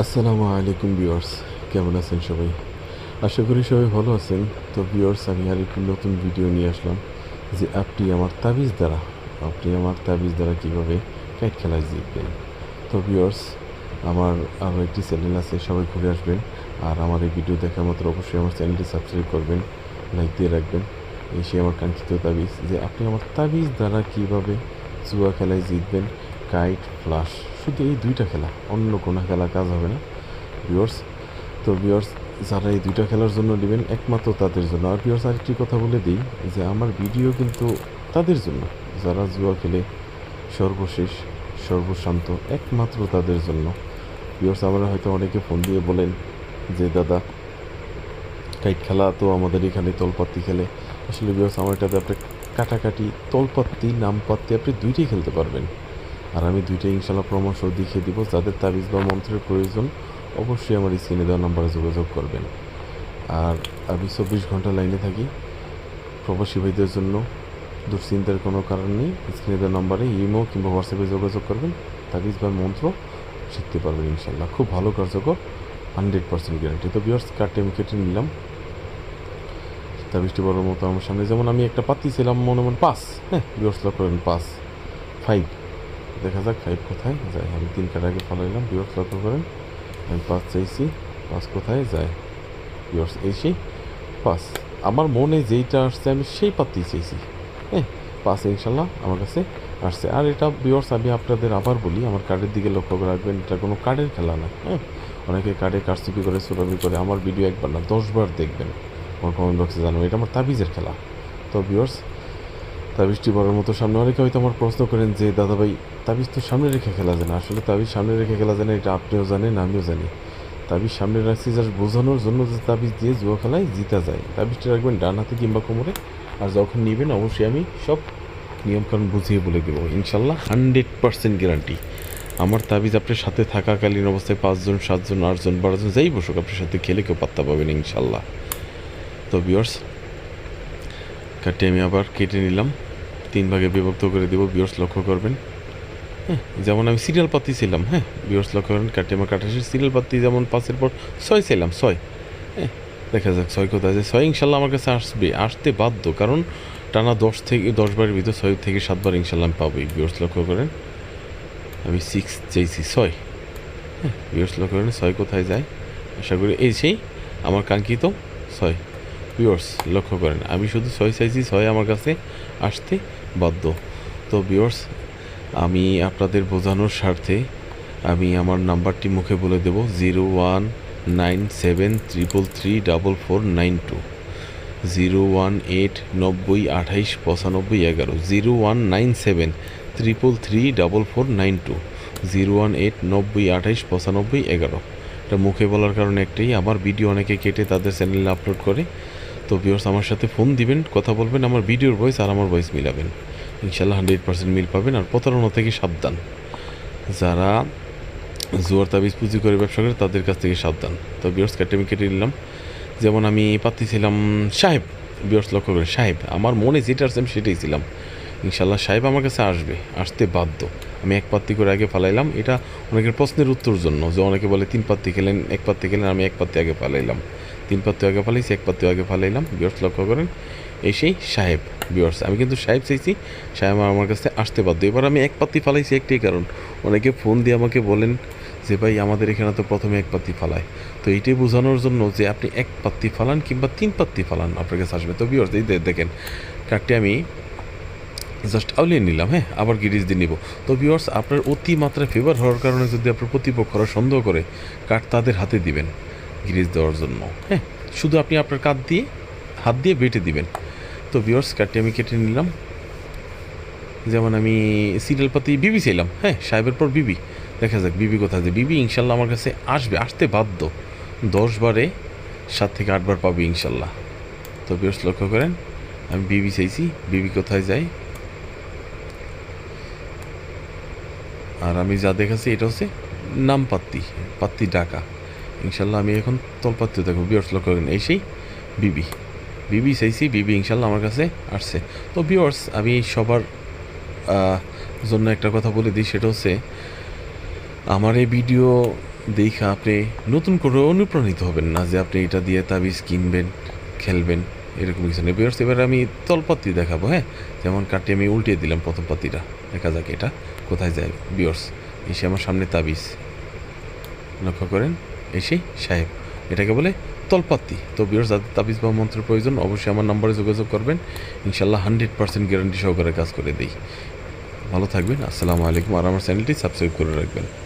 আসসালামু আলাইকুম ভিউয়ার্স, কেমন আছেন সবাই? আশা করি সবাই ভালো আছেন। তো ভিউয়ার্স, আমি আর একটি নতুন ভিডিও নিয়ে আসলাম যে আপনি আমার তাবিজ দ্বারা, আপনি আমার তাবিজ দ্বারা কীভাবে কাইট খেলায় জিতবেন। তো ভিউয়ার্স, আমার আরও একটি চ্যানেল আছে, সবাই ঘুরে আসবেন। আর আমার এই ভিডিও দেখার মাত্র অবশ্যই আমার চ্যানেলটি সাবস্ক্রাইব করবেন, লাইক দিয়ে রাখবেন। এসে আমার কাঙ্ক্ষিত তাবিজ যে আপনি আমার তাবিজ দ্বারা কীভাবে জুয়া খেলায় জিতবেন, কাইট, ফ্লাশ শুধু এই দুইটা খেলা, অন্য কোনো খেলা কাজ হবে না ভিউয়ার্স তো ভিউয়ার্স যারা এই দুইটা খেলার জন্য নেবেন, একমাত্র তাদের জন্য। আর ভিউয়ার্স আরেকটি কথা বলে দিই, যে আমার ভিডিও কিন্তু তাদের জন্য। যারা জুয়া খেলে সর্বশেষ, সর্বশান্ত, একমাত্র তাদের জন্য। ভিউয়ার্স আমরা হয়তো অনেকে ফোন দিয়ে বলেন যে, দাদা, কাইট খেলা তো আমাদের এখানে তলপাত্তি খেলে। আসলে ভিউয়ার্স আমার এটাতে আপনি কাটাকাটি, তলপাত্তি, নামপাত্তি, আপনি দুইটাই খেলতে পারবেন। আর আমি দুইটা ইনশাল্লাহ পরামর্শ দেখিয়ে দিব। যাদের তাবিজ বা মন্ত্রের প্রয়োজন, অবশ্যই আমার স্ক্রিনে দেওয়া নাম্বারে যোগাযোগ করবেন। আর আমি চব্বিশ ঘণ্টা লাইনে থাকি। প্রবাসী ভাইদের জন্য দুশ্চিন্তার কোনো কারণ নেই। স্ক্রিনে দেওয়া নাম্বারে ইমো কিংবা হোয়াটসঅ্যাপে যোগাযোগ করবেন। তাবিজ বা মন্ত্র শিখতে পারবেন ইনশাল্লাহ খুব ভালো কার্যকর হান্ড্রেড পার্সেন্ট গ্যারান্টি তো বিয়ার্স কার্ডটি আমি কেটে নিলাম। তাবিজটি বড় মতো আমার সামনে। যেমন আমি একটা পাতি ছিলাম, মনে মনে পাস হ্যাঁ বিয়ার্স লক করেন পাস ফাইভ দেখা যাক ফাইভ কোথায়? যায় আমি তিন আগে ফলাইলাম বিয়ার্স লক্ষ্য করেন আমি পাঁচ চাইছি, পাঁচ কোথায়? যায় বিয়ার্স এই সেই পাঁচ। আমার মনে যেইটা আসছে, আমি সেই পাত্রই চাইছি। হ্যাঁ পাঁচ ইনশাল্লাহ আমার কাছে আসছে। আর এটা বিয়ার্স আমি আপনাদের আবার বলি, আমার কার্ডের দিকে লক্ষ্য করে রাখবেন, এটা কোনো কার্ডের খেলা না হ্যাঁ? অনেকে কার্ডে কারচুপি করে সুরাবি করে, আমার ভিডিও একবার না, দশবার দেখবেন, আমার কমেন্ট বক্সে জানাবেন, এটা আমার তাবিজের খেলা। তো বিয়ার্স তাবিজটি বড়ার মতো সামনে অনেকে হয়তো আমার প্রশ্ন করেন যে, দাদা ভাই, তাবিজ তো সামনে রেখে খেলা যায় না আসলে তাবিজ সামনে রেখে খেলা যায় না এটা আপনিও জানেন, আমিও জানি। তাবিজ সামনে রাখছি জাস্ট বোঝানোর জন্য যে তাবিজ দিয়ে জুয়া খেলায় জিতা যায়। তাবিজটি রাখবেন ডান হাতে কিংবা কোমরে, আর যখন নেবেন অবশ্যই আমি সব নিয়মকানুন বুঝিয়ে বলে দেবো। ইনশাল্লাহ হান্ড্রেড পার্সেন্ট গ্যারান্টি। আমার তাবিজ আপনার সাথে থাকাকালীন অবস্থায় পাঁচজন, সাতজন, আটজন, বারোজন, যাই বসুক, আপনার সাথে খেলে কেউ পাত্তা পাবেন ইনশাল্লাহ। তো বিয়ার্স কাটটি আমি আবার কেটে নিলাম। তিন ভাগে বিভক্ত করে দেবো বিয়র্স লক্ষ্য করবেন। হ্যাঁ যেমন আমি সিরিয়াল পাতি ছিলাম হ্যাঁ বিয়র্স লক্ষ্য করেন কাটে আমার কাটা শেষ সিরিয়াল পাতি যেমন পাঁচের পর ছয় ছিলাম, ছয়। হ্যাঁ দেখা যাক ছয় কোথায় আছে ছয় ইনশাল্লাহ আমার কাছে আসবে, আসতে বাধ্য, কারণ টানা দশ থেকে, দশ বারের ভিতর ছয় থেকে সাতবার ইনশাল্লাহ আমি পাবোই বিয়র্স লক্ষ্য করেন। আমি সিক্স চাইছি, ছয়। হ্যাঁ বিয়র্স লক্ষ্য করেন, ছয় কোথায় যায়? আশা করি এই সেই, আমার কাঙ্ক্ষিত ছয়। বিয়র্স লক্ষ্য করেন, আমি শুধু ছয় চাইছি, ছয় আমার কাছে আসতে বাধ্য। তো বিয়র্স আমি আপনাদের বোঝানোর স্বার্থে আমি আমার নাম্বারটি মুখে বলে দেব, zero one nine seven triple three double four nine two. Zero one eight নব্বই আঠাইশ পঁচানব্বই এগারো। Zero one nine seven triple three double four nine two. Zero one eight নব্বই আঠাইশ পঁচানব্বই এগারো। এটা মুখে বলার কারণে একটাই, আমার ভিডিও অনেকে কেটে তাদের চ্যানেলে আপলোড করে তো ভিউয়ার্স আমার সাথে ফোন দিবেন, কথা বলবেন, আমার ভিডিওর ভয়েস আর আমার ভয়েস মিলাবেন। ইনশাল্লাহ হান্ড্রেড পার্সেন্ট মিল পাবেন আর প্রতারণা থেকে সাবধান। যারা জোয়ার তাবিজ পুঁজি করে ব্যবসা করে, তাদের কাছ থেকে সাবধান। তো ভিউয়ার্স কেটে আমি কেটে নিলাম। যেমন আমি পাত্তি ছিলাম সাহেব। ভিউয়ার্স লক্ষ্য করে সাহেব। আমার মনে যেটা আসছে আমি সেটাই ছিলাম। ইনশাল্লাহ সাহেব আমার কাছে আসবে, আসতে বাধ্য। আমি এক পাত্তি করে আগে ফালাইলাম। এটা অনেকের প্রশ্নের উত্তর জন্য যে অনেকে বলে তিন পাত্তি খেলেন, এক পাত্তি খেলেন, আমি এক পাত্তি আগে ফালাইলাম। তিন পাত্তি আগে ফালাইছি, এক পাত্তি আগে ফালাইলাম। বিয়র্স লক্ষ্য করেন, এই সেই সাহেব বিয়র্স আমি কিন্তু সাহেব চাইছি, সাহেব আমার কাছে আসতে বাধ্য। এবার আমি এক পাত্তি ফালাইছি একটাই কারণ। অনেকে ফোন দিয়ে আমাকে বলেন যে, ভাই, আমাদের এখানে তো প্রথমে এক পাত্তি ফালায়। তো এইটাই বোঝানোর জন্য যে, আপনি এক পাত্তি ফালান কিংবা তিন পাত্তি ফালান আপনার কাছে আসবে। তো বিয়র্স এই দেখেন, কার্ডটি আমি জাস্ট আউলিয়ে নিলাম হ্যাঁ? আবার গিরিজ দিয়ে নিব। তো ভিউয়ার্স আপনার অতি মাত্রায় ফেভার হওয়ার কারণে যদি আপনার প্রতিপক্ষরা সন্দেহ করে কাঠ তাদের হাতে দিবেন গিরিজ দেওয়ার জন্য হ্যাঁ? শুধু আপনি আপনার কাঠ দিয়ে, হাত দিয়ে বেটে দিবেন। তো ভিউয়ার্স কাঠটি আমি কেটে নিলাম। যেমন আমি সিরিয়াল পাতি বিবি চাইলাম হ্যাঁ? সাহেবের পর বিবি। দেখা যাক, বিবি কোথায়? যে বিবি ইনশাল্লাহ আমার কাছে আসবে, আসতে বাধ্য। দশ বারে সাত থেকে আটবার পাবে ইনশাল্লাহ। তো ভিউয়ার্স লক্ষ্য করেন, আমি বিবি চাইছি, বিবি কোথায় যায়? আর আমি যা দেখাচ্ছি, এটা হচ্ছে নাম পাত্তি ডাকা ইনশাল্লাহ আমি এখন তলপাত্তি দেখো বিয়ার্স লক্ষ্য করেন। এই সেই বিবি। বিবি চাইছি, বিবি ইনশাল্লাহ আমার কাছে আসছে। তো বিয়ার্স আমি সবার জন্য একটা কথা বলে দিই, সেটা হচ্ছে, আমার এই ভিডিও দেখা আপনি নতুন করে অনুপ্রাণিত হবেন না যে আপনি এটা দিয়ে তাবিজ কিনবেন, খেলবেন। এরকম কিছু নেই। বিয়ার্স এবার আমি তলপাত্তি দেখাবো হ্যাঁ? যেমন কাটি আমি উল্টিয়ে দিলাম প্রথম পাত্তিটা দেখা যাক এটা কোথায় যায়। বিয়ার্স এসে আমার সামনে তাবিজ। লক্ষ্য করেন এসে সাহেব। এটাকে বলে তলপাত্তি তো বিয়ার্স যাদের তাবিজ বা মন্ত্রের প্রয়োজন, অবশ্যই আমার নম্বরে যোগাযোগ করবেন। ইনশাল্লাহ হান্ড্রেড পার্সেন্ট গ্যারান্টি সহকারে কাজ করে দিই। ভালো থাকবেন। আসসালামু আলাইকুম। আর আমার চ্যানেলটি সাবস্ক্রাইব করে রাখবেন।